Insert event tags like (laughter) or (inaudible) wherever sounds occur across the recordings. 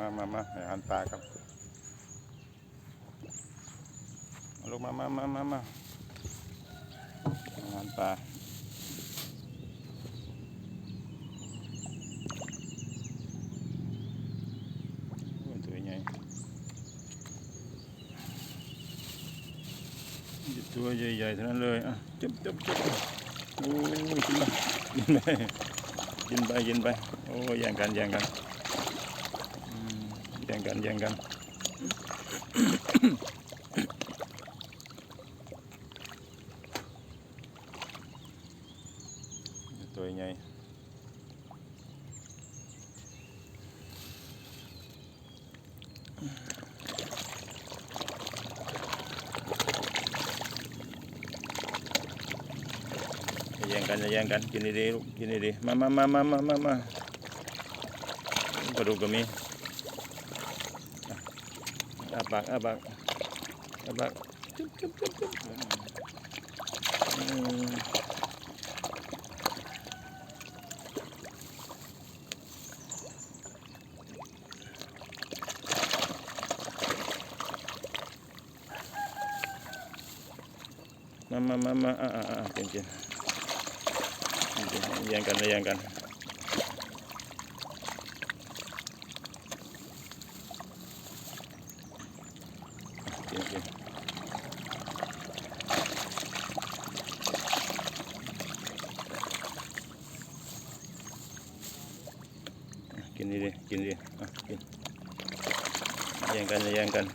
มามามาให้อาหารปลาครับเอาลูกมามามามามาอาหารปลาตัวใหญ่ตัวใหญ่ๆทั้งนั้นเลยอะจับจับจับโอ้ยกินไปกินไปกินไปกินไปโอ้ยแย่งกันแย่งกัน jangan jangan itu nyai. Jangan, jangan, gini deh, gini deh, mama, mama, mama, mama, baru gemi. อย่าแย่งกันอย่าแย่งกันกินดีๆลูกกินดีๆมามามามามามามาปลาดุกก็มี อาปากอาปากอาปากจุ๊บจุ๊บจุ๊บจุ๊บอืมมามามามาอ่าอ่าอ่ากินกินกินกินแย่งกันแย่งกัน กินกินกินดีดีกินดีอะกินแย่งกันแย่งกัน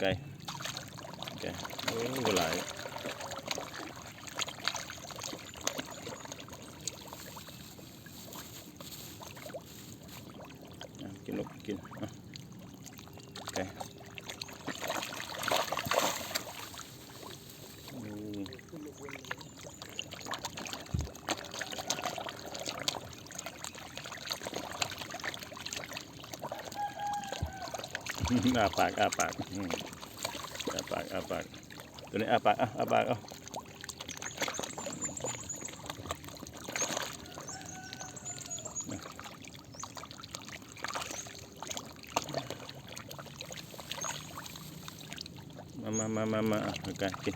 ไกลไกลโอ้ยหลาย kinukkin. Ah. Okay. Hmm. (laughs) apak, apak. Hmm. Apak, apak. Tuloy apak, ah, apak, oh. Ah. กเอามามามามามาอ่ะโอเคกิน